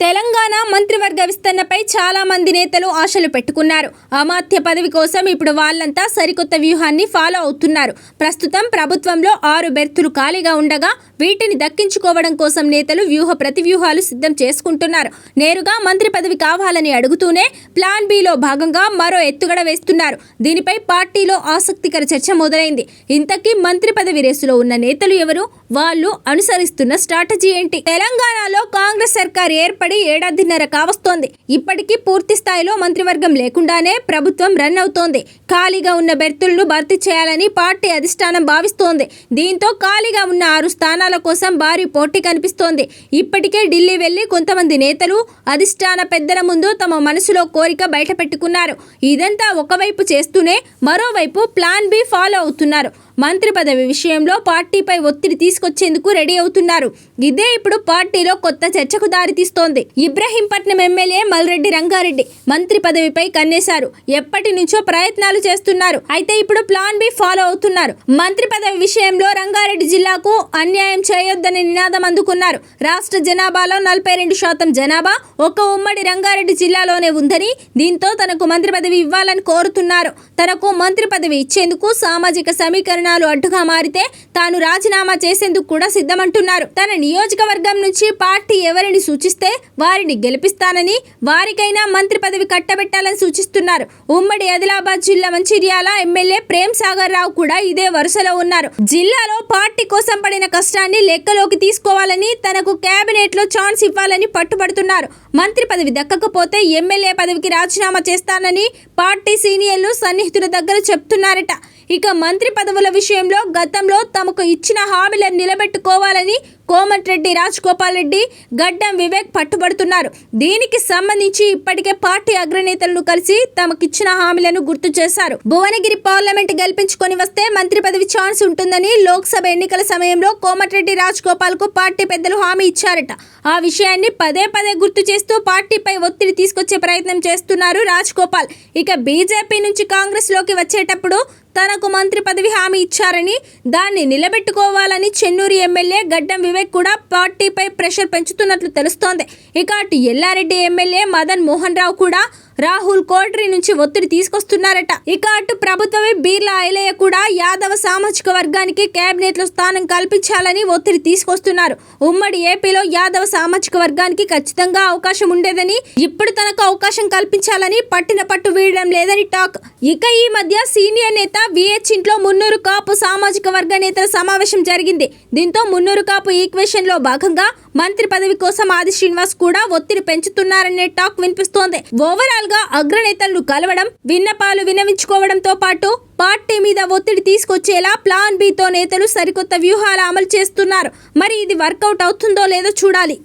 తెలంగాణ మంత్రివర్గ విస్తరణపై చాలా మంది నేతలు ఆశలు పెట్టుకున్నారు. అమాత్య పదవి కోసం ఇప్పుడు వాళ్ళంతా సరికొత్త వ్యూహాన్ని ఫాలో అవుతున్నారు. ప్రస్తుతం ప్రభుత్వంలో ఆరు బెర్తులు ఖాళీగా ఉండగా వీటిని దక్కించుకోవడం కోసం నేతలు వ్యూహ ప్రతివ్యూహాలు సిద్ధం చేసుకుంటున్నారు. నేరుగా మంత్రి పదవి కావాలని అడుగుతూనే ప్లాన్ బిలో భాగంగా మరో ఎత్తుగడ వేస్తున్నారు. దీనిపై పార్టీలో ఆసక్తికర చర్చ మొదలైంది. ఇంతకీ మంత్రి పదవి రేసులో ఉన్న నేతలు ఎవరు? వాళ్ళు అనుసరిస్తున్న స్ట్రాటజీ ఏంటి? తెలంగాణలో కాంగ్రెస్ సర్కార్ ఏర్పడి ఏడాది ఏడాదిన్నర కావస్తోంది ఇప్పటికీ పూర్తి స్థాయిలో మంత్రివర్గం లేకుండానే ప్రభుత్వం రన్ అవుతోంది. ఖాళీగా ఉన్న బెర్తులను భర్తీ చేయాలని పార్టీ అధిష్టానం భావిస్తోంది. దీంతో ఖాళీగా ఉన్న ఆరు స్థానాల కోసం భారీ పోటీ కనిపిస్తోంది. ఇప్పటికే ఢిల్లీ వెళ్ళి కొంతమంది నేతలు అధిష్టాన పెద్దల ముందు తమ మనసులో కోరిక బయట పెట్టుకున్నారు ఇదంతా ఒకవైపు చేస్తూనే మరోవైపు ప్లాన్ బి ఫాలో అవుతున్నారు. మంత్రి పదవి విషయంలో పార్టీపై ఒత్తిడి తీసుకొచ్చేందుకు రెడీ అవుతున్నారు. ఇదే ఇప్పుడు పార్టీలో కొత్త చర్చకు దారితీస్తోంది ఇబ్రహీంపట్నం ఎమ్మెల్యే మల్రెడ్డి రంగారెడ్డి మంత్రి పదవిపై కన్నేశారు. ఎప్పటి నుంచో ప్రయత్నాలు చేస్తున్నారు. అయితే ఇప్పుడు ప్లాన్ బి ఫాలో అవుతున్నారు. మంత్రి పదవి విషయంలో రంగారెడ్డి జిల్లాకు అన్యాయం చేయొద్దని నినాదం అందుకున్నారు. రాష్ట్ర జనాభాలో నలభై రెండు శాతం జనాభా ఒక ఉమ్మడి రంగారెడ్డి జిల్లాలోనే ఉందని దీంతో తనకు మంత్రి పదవి ఇవ్వాలని కోరుతున్నారు. తనకు మంత్రి పదవి ఇచ్చేందుకు సామాజిక సమీకరణ సమీకరణాలు అడ్డుగా మారితే తాను రాజీనామా చేసేందుకు కూడా సిద్ధమంటున్నారు. తన నియోజకవర్గం నుంచి పార్టీ ఎవరిని సూచిస్తే వారిని గెలిపిస్తానని వారికైనా మంత్రి పదవి కట్టబెట్టాలని సూచిస్తున్నారు. ఉమ్మడి ఆదిలాబాద్ జిల్లా మంచిర్యాల ఎమ్మెల్యే ప్రేమ్ సాగర్ రావు కూడా ఇదే వరుసలో ఉన్నారు. జిల్లాలో పార్టీ కోసం పడిన కష్టాన్ని లెక్కలోకి తీసుకోవాలని తనకు కేబినెట్లో ఛాన్స్ ఇవ్వాలని పట్టుబడుతున్నారు. మంత్రి పదవి దక్కకపోతే ఎమ్మెల్యే పదవికి రాజీనామా చేస్తానని పార్టీ సీనియర్లు సన్నిహితుల దగ్గర చెప్తున్నారట. ఇక మంత్రి పదవుల విషయంలో గతంలో తమకు ఇచ్చిన హామీలను నిలబెట్టుకోవాలని కోమటిరెడ్డి రాజగోపాల్ రెడ్డి గడ్డం వివేక్ పట్టుబడుతున్నారు. దీనికి సంబంధించి ఇప్పటికే పార్టీ అగ్రనేతలను కలిసి తమకిచ్చిన హామీలను గుర్తు చేశారు. భువనగిరి పార్లమెంట్ గెలిపించుకొని వస్తే మంత్రి పదవి ఛాన్స్ ఉంటుందని లోక్సభ ఎన్నికల సమయంలో కోమటిరెడ్డి రాజగోపాల్కు పార్టీ పెద్దలు హామీ ఇచ్చారట. ఆ విషయాన్ని పదే పదే గుర్తు చేస్తూ పార్టీపై ఒత్తిడి తీసుకొచ్చే ప్రయత్నం చేస్తున్నారు రాజగోపాల్. ఇక బీజేపీ నుంచి కాంగ్రెస్లోకి వచ్చేటప్పుడు తనకు మంత్రి పదవి హామీ ఇచ్చారని దాన్ని నిలబెట్టుకోవాలని చెన్నూరు ఎమ్మెల్యే గడ్డం వివేక్ కూడా పార్టీపై ప్రెషర్ పెంచుతున్నట్లు తెలుస్తోంది. ఇక అటు ఎల్లారెడ్డి ఎమ్మెల్యే మదన్ మోహన్ రావు కూడా రాహుల్ కోట్రి నుంచి ఒత్తిడి తీసుకొస్తున్నారట. ఇక అటు ప్రభుత్వమే బీర్లా ఐలయ్య కూడా యాదవ సామాజిక వర్గానికి కేబినెట్లో స్థానం కల్పించాలని ఒత్తిడి తీసుకొస్తున్నారు. ఉమ్మడి ఏపీలో యాదవ సామాజిక వర్గానికి ఖచ్చితంగా అవకాశం ఉండేదని ఇప్పుడు తనకు అవకాశం కల్పించాలని పట్టిన పట్టు వీడడం లేదని టాక్. ఇక ఈ మధ్య సీనియర్ నేత విహెచ్ ఇంట్లో మున్నూరు కాపు సామాజిక వర్గ నేతల సమావేశం జరిగింది. దీంతో మున్నూరు కాపు ఈక్వేషన్లో భాగంగా మంత్రి పదవి కోసం ఆది శ్రీనివాస్ కూడా ఒత్తిడి పెంచుతున్నారనే టాక్ వినిపిస్తోంది. ఓవరాల్గా అగ్రనేతలను కలవడం విన్నపాలు వినవించుకోవడంతో పాటు పార్టీ మీద ఒత్తిడి తీసుకొచ్చేలా ప్లాన్ బితో నేతలు సరికొత్త వ్యూహాలు అమలు చేస్తున్నారు. మరి ఇది వర్కౌట్ అవుతుందో లేదో చూడాలి.